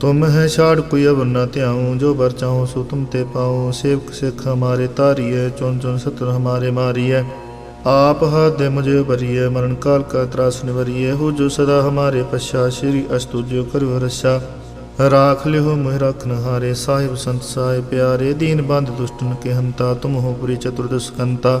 ਤੁਮ ਹੈ ਛਾੜ ਕੋਈ ਅਵਰ ਨ ਧਿਆਉ, ਜੋ ਵਰ ਚਾਹੋ ਸੋ ਤੁਮ ਤੇ ਪਾਉ। ਸੇਵਕ ਸਿੱਖ ਹਮਾਰੇ ਧਾਰੀਐ, ਚੁਣ ਚੁਣ ਸਤਰ ਹਮਾਰੇ ਮਾਰੀਐ। ਆਪ ਹਾਦੇ ਮੁਝੇ ਬਰੀਏ ਮਰਨ ਕਾਲ ਕਾ ਤਰਾਸ ਨਿਵਰੀਏ ਹੋ ਜੋ ਸਦਾ ਹਮਾਰੇ ਪਛਾ, ਸ਼੍ਰੀ ਅਸਤੁ ਜੋ ਕਰੋ ਰਸਾ ਰਾਖ ਲਿਓ ਮਹਿ ਰਖਨ ਹਾਰੇ ਸਾਹਿਬ ਸੰਤ ਸਾਹਿਬ ਪਿਆਰੇ। ਦੀਨ ਬੰਦ ਦੁਸ਼ਟਨ ਕੇ ਹੰਤਾ ਤੁਮ ਹੋ ਪੁਰੀ ਚਤੁਰਦਸ਼ਕੰਤਾ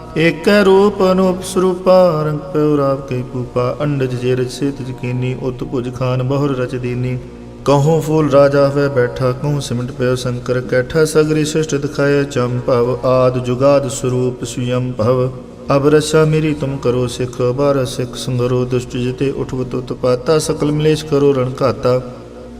ਏਕ ਰੂਪ ਅਨੂਪ ਸਰੂਪਾ ਰੰਗ ਪਉ ਰਾਪ ਕੈ ਪੂਪਾ ਅੰਡਜ ਜੇ ਰਚੇ ਤਿਜ ਕੀਨੀ, ਉਤ ਭੁਜ ਖਾਨ ਬਹੁਰ ਰਚ ਦੀਨੀ। ਕਹੂੰ ਫੂਲ ਰਾਜਾ ਹੋਵੇ ਬੈਠਾ, ਕਹੂੰ ਸਿਮਟ ਪਿਓ ਸ਼ੰਕਰ ਕੈਠਾ, ਸਗਰੀ ਸ੍ਰਿਸ਼ਟ ਦਿਖਾਇਆ ਚੰ ਭਵ, ਆਦ ਜੁਗਾਦ ਸਰੂਪ ਸੁਯੰ ਭਵ। ਅਬ ਰਸਾ ਮੇਰੀ ਤੁਮ ਕਰੋ ਸਿਖ ਬਾਰ ਸਿਖ ਸੰਗਰੋ, ਦੁਸ਼ਟ ਜਿਤੇ ਉਠਵਤ ਉਤਪਾਤਾ ਸਕਲ ਮਲੇਸ਼ ਕਰੋ ਰਣ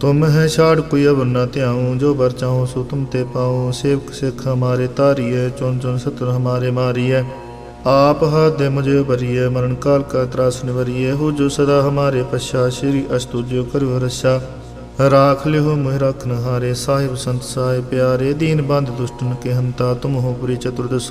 ਤੁਮ ਹੈ ਛਾੜ ਕੋਈ ਅਵਰ ਨਾ ਧਿਆਉ, ਜੋ ਬਰ ਚਾਹੋ ਸੋ ਤੁਮ ਤੇ ਪਾਉ। ਸੇਵਕ ਸਿੱਖ ਹਮਾਰੇ ਤਾਰੀਏ ਚੁਣ ਚੁਣ ਸਤਰ ਹਮਾਰੇ ਮਾਰੀਏ ਆਪ ਹੱਥ ਦੇ ਮੁਝੇ ਭਰੀਏ ਮਰਨ ਕਾਲ ਕਾ ਤਰਾਸ ਨਿਵਰੀਏ ਹੋ ਜੋ ਸਦਾ ਹਮਾਰੇ ਪਛਾ, ਸ਼੍ਰੀ ਅਸਤੁ ਜੋ ਕਰੋ ਰਸਾ ਰਾਖ ਲਿਓ ਮੋਹਿ ਰਖਨ ਹਾਰੇ ਸਾਹਿਬ ਸੰਤ ਸਾਹਿਬ ਪਿਆਰੇ। ਦੀਨ ਬੰਦ ਦੁਸ਼ਟਨ ਕੇ ਹੰਤਾ ਤੁਮ ਹੋ ਪੁਰੀ ਚਤੁਰਦਸ਼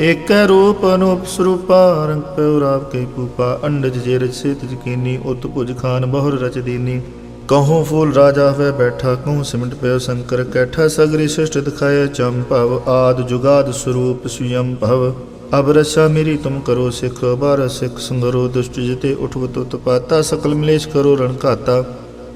ਏਕੈ ਰੂਪ ਅਨੂਪ ਸਰੂਪਾ ਰੰਗ ਪਿਉ ਰਾਵ ਕੇ ਪੂਪਾ ਅੰਡਜ ਜੇ ਰਚ ਸੇਤ ਜਕੀਨੀ ਉਤ ਭੁਜ ਖਾਨ ਬਹੁਰ ਰਚ ਦੀਨੀ। ਕਹੂੰ ਫੂਲ ਰਾਜਾ ਹੋਵੇ ਬੈਠਾ, ਕਹੂੰ ਸਿਮਟ ਪਿਓ ਸ਼ੰਕਰ ਕੈਠਾ, ਸਗਰੀ ਸ੍ਰਿਸ਼ਟ ਦਿਖਾਏ ਭਵ, ਆਦ ਜੁਗਾਦ ਸਰੂਪ ਸੁਯੰ ਭਵ। ਅਬ ਰਸਾ ਮੇਰੀ ਤੁਮ ਕਰੋ ਸਿਖ ਬਾਰ ਸਿਖ ਸੰਗਰੋ, ਦੁਸ਼ਟ ਜਿਤੇ ਉਠਵਤ ਉਤਪਾਤਾ ਸਕਲ ਮਲੇਸ਼ ਕਰੋ ਰਣ ਘਾਤਾ।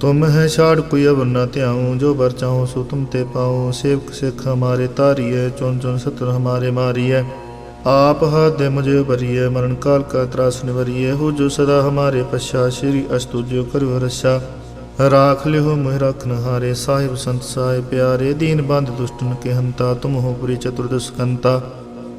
ਤੁਮ ਹੈ ਛਾੜ ਕੋਈ ਅਵਰ ਨਾ ਧਿਆਉ, ਜੋ ਬਰ ਚਾਹੋ ਸੋ ਤੁਮ ਤੇ ਪਾਉ। ਸੇਵਕ ਸਿੱਖ ਹਮਾਰੇ ਤਾਰੀਏ ਚੁਨ ਚੁਨ ਸਤਰ ਹਮਾਰੇ ਮਾਰੀਏ ਆਪ ਹੱਥ ਦੇ ਮੁਝੇ ਭਰੀਏ ਮਰਨ ਕਾਲ ਕਾ ਤਰਾਸ ਨਿਵਰੀਏ ਹੋ ਜੋ ਸਦਾ ਹਮਾਰੇ ਪਛਾ, ਸ਼੍ਰੀ ਅਸਤੁ ਜੋ ਕਰੋ ਰਸ਼ਾ ਰਾਖ ਲਿਓ ਮੋਹਿ ਰਖਨ ਹਾਰੇ ਸਾਹਿਬ ਸੰਤ ਸਾਹਿਬ ਪਿਆਰੇ। ਦੀਨ ਬੰਦ ਦੁਸ਼ਟਨ ਕੇ ਹੰਤਾ ਤੁਮ ਹੋ ਪੁਰੀ ਚਤੁਰਦਸ਼ਕੰਤਾ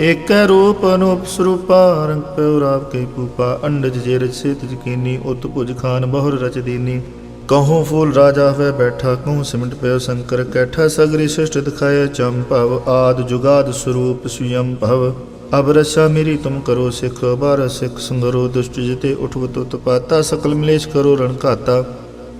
ਏਕੈ ਰੂਪ ਅਨੂਪ ਸਰੂਪਾ ਰੰਗ ਪਿਉ ਰਾਵ ਕੇ ਪੂਪਾ ਅੰਡਜ ਜੇ ਰਚ ਸੇਤ ਜਕੀਨੀ ਉਤ ਭੁਜ ਖਾਨ ਬਹੁਰ ਰਚ ਦੀਨੀ। ਕਹੂੰ ਫੂਲ ਰਾਜਾ ਹੋਵੇ ਬੈਠਾ, ਕਹੂੰ ਸਿਮਟ ਪਿਓ ਸ਼ੰਕਰ ਕੈਠਾ, ਸਗਰੀ ਸ੍ਰਿਸ਼ਟ ਦਿਖਾਏ ਭਵ, ਆਦ ਜੁਗਾਦ ਸਰੂਪ ਸੁਯੰ ਭਵ। ਅਬ ਰਸਾ ਮੇਰੀ ਤੁਮ ਕਰੋ ਸਿਖ ਬਾਰ ਸਿਖ ਸੰਗਰੋ, ਦੁਸ਼ਟ ਜਿਤੇ ਉਠਵਤ ਉਤਪਾਤਾ ਸਕਲ ਮਲੇਸ਼ ਕਰੋ ਰਣ ਘਾਤਾ।